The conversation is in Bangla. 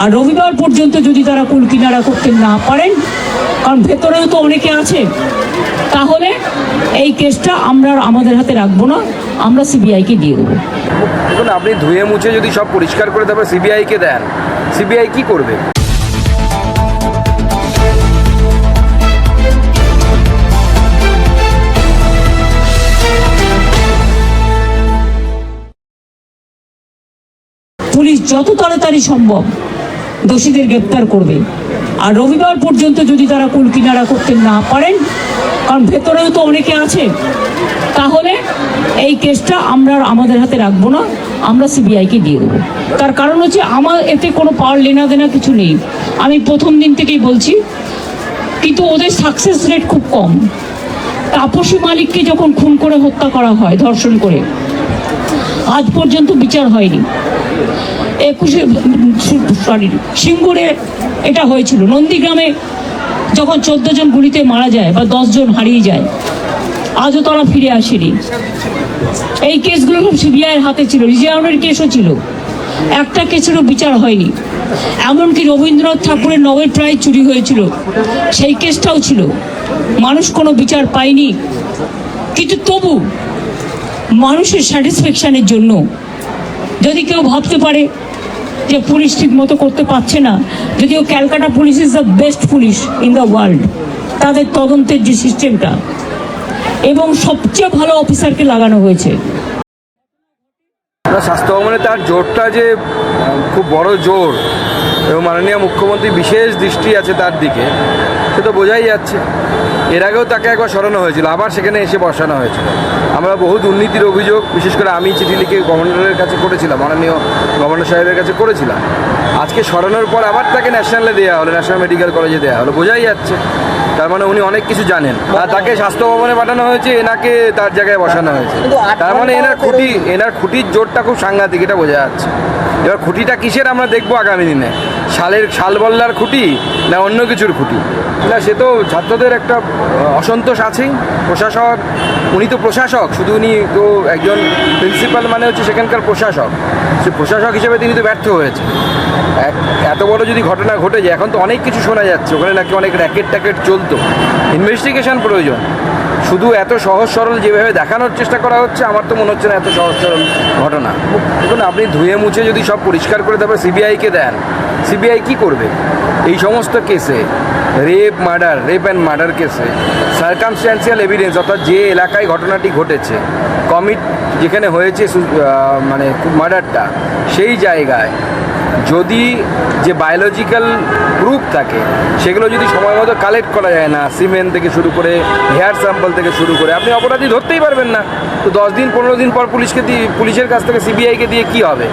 আর রবিবার পর্যন্ত যদি তারা কুল কিনারা করতে না পারেন কারণ ভেতরেও তো অনেকে আছে তাহলে এই কেসটা আমরা আমাদের হাতে রাখব না আমরা সিবিআইকে দিয়ে দেবো। দেখুন আপনি ধুয়ে মুছে যদি সব পরিষ্কার করে তারপর সিবিআইকে দেন সিবিআই কি করবে? পুলিশ যত তাড়াতাড়ি সম্ভব দোষীদের গ্রেপ্তার করবে। আর রবিবার পর্যন্ত যদি তারা কুল কিনারা করতে না পারেন, কারণ ভেতরেও তো অনেকে আছে, তাহলে এই কেসটা আমরা আমাদের হাতে রাখব না, আমরা সিবিআইকে দিয়ে দেবো। তার কারণ হচ্ছে আমার এতে কোনো পাওয়ার লেনা দেনা কিছু নেই। আমি প্রথম দিন থেকেই বলছি, কিন্তু ওদের সাকসেস রেট খুব কম। তাপসী মালিককে যখন খুন করে হত্যা করা হয়, ধর্ষণ করে, আজ পর্যন্ত বিচার হয়নি। একুশে সরি সিঙ্গুরে এটা হয়েছিল। নন্দীগ্রামে যখন চোদ্দ জন গুলিতে মারা যায় বা জন হারিয়ে যায়, আজও তারা ফিরে আসেনি। এই কেসগুলো সব সিবিআইয়ের হাতে ছিল, রিজার্ভের কেসও ছিল। একটা কেসেরও বিচার হয়নি। এমনকি রবীন্দ্রনাথ ঠাকুরের নোবেল প্রাইজ চুরি হয়েছিল, সেই কেসটাও ছিল। মানুষ কোনো বিচার পায়নি। কিন্তু তবু মানুষের স্যাটিসফ্যাকশানের জন্য যদি কেউ ভাবতে পারে যে পুলিশ ঠিক মতো করতে পারছে না, যদিও Calcutta police is the best police in the world তাদের তদন্তের যে সিস্টেমটা। এবং সবচেয়ে ভালো অফিসারকে লাগানো হয়েছে। স্বাস্থ্য ভবনে তার জোরটা যে খুব বড় জোর, এবং মাননীয় মুখ্যমন্ত্রী বিশেষ দৃষ্টি আছে তার দিকে। সে তো বোঝাই যাচ্ছে। এর আগেও তাকে একবার সরানো হয়েছিল আবার সেখানে এসে বসানো হয়েছিল। আমরা বহু দুর্নীতির অভিযোগ বিশেষ করে আমি চিঠি লিখে গভর্নরের কাছে করেছিলাম মাননীয় গভর্নর সাহেবের কাছে করেছিলাম। আজকে সরানোর পর আবার তাকে ন্যাশনালে দেওয়া হলো ন্যাশনাল মেডিকেল কলেজে দেওয়া হলো বোঝাই যাচ্ছে। তার মানে উনি অনেক কিছু জানেন। আর তাকে স্বাস্থ্য ভবনে পাঠানো হয়েছে এনাকে তার জায়গায় বসানো হয়েছে। তার মানে এনার খুঁটি এনার খুঁটির জোরটা খুব সাংঘাতিক এটা বোঝা যাচ্ছে। এবার খুঁটিটা কিসের আমরা দেখব আগামী দিনে? শালের শাল বল্লার খুঁটি না অন্য কিছুর খুঁটি? না, সে তো ছাত্রদের একটা অসন্তোষ আছেই। প্রশাসক, উনি তো প্রশাসক, শুধু উনি তো একজন প্রিন্সিপাল মানে হচ্ছে সেখানকার প্রশাসক। সে প্রশাসক হিসেবে তিনি তো ব্যর্থ হয়েছে। এক- এত বড় যদি ঘটনা ঘটে যায়, এখন তো অনেক কিছু শোনা যাচ্ছে। ওখানে নাকি অনেক র্যাকেট ট্যাকেট চলতো। ইনভেস্টিগেশন প্রয়োজন। শুধু এত সহজ সরল যেভাবে দেখানোর চেষ্টা করা হচ্ছে, আমার তো মনে হচ্ছে না এত সহজ সরল ঘটনা। দেখুন, আপনি ধুয়ে মুছে যদি সব পরিষ্কার করে তারপর সিবিআইকে দেন সিবিআই কি করবে? এই সমস্ত কেসে rape murder rape and murder কেসে সার্কামস্ট্যান্সিয়াল এভিডেন্স অর্থাৎ যে এলাকায় ঘটনাটি ঘটেছে কমিট যেখানে হয়েছে মানে মার্ডারটা সেই জায়গায় যদি যে বায়োলজিক্যাল প্রুফ থাকে, সেগুলো যদি সময় মতো কালেক্ট করা যায় না সিমেন্ট থেকে শুরু করে হেয়ার স্যাম্পল থেকে শুরু করে, আপনি অপরাধী ধরতেই পারবেন না। তো দশ দিন, পনেরো দিন পর পুলিশকে দিয়ে পুলিশের কাছ থেকে সিবিআইকে দিয়ে কি হবে?